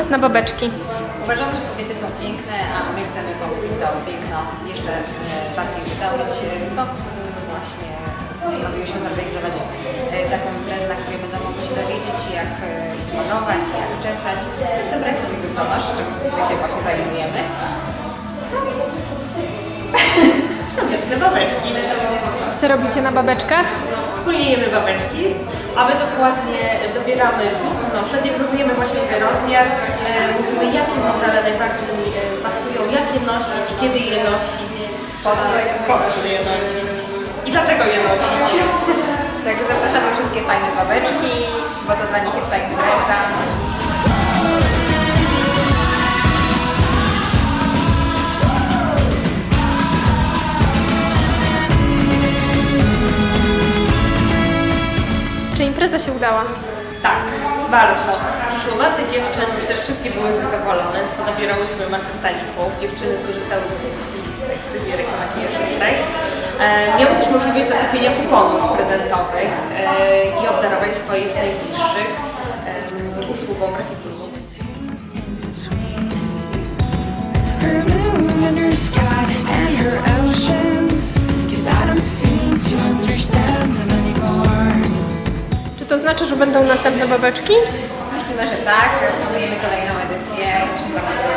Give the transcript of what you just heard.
pomysł na babeczki? Uważamy, że kobiety są piękne, a my chcemy pomóc im piękno jeszcze e, bardziej wydobyć. Stąd e, właśnie postanowiłyśmy zorganizować e, taką imprezę, na której będą mogły się dowiedzieć, jak się malować, jak czesać, jak dobrać sobie biustonosz, czym my się właśnie zajmujemy. Świąteczne babeczki. Co robicie na babeczkach? Wspólnie jemy babeczki, a my dokładnie dobieramy biustonosze, diagnozujemy właściwy rozmiar, e, mówimy jakie modele najbardziej e, pasują, jakie nosić, kiedy je nosić, Po co je po nosić. co je nosić i dlaczego je nosić. Tak, zapraszamy wszystkie fajne babeczki, bo to dla nich jest ta impreza. Czy impreza się udała? Tak, bardzo. Przyszło masę dziewczyn, myślę, że wszystkie były zadowolone. Podobierałyśmy masę stalików. Dziewczyny skorzystały z usług stylisty, fryzjerek makijażystek. E, miały też możliwość zakupienia kuponów prezentowych e, i obdarować swoich najbliższych e, usługą grafitową. To znaczy, że będą następne babeczki? Myślimy, że tak. Planujemy kolejną edycję. Jesteśmy bardzo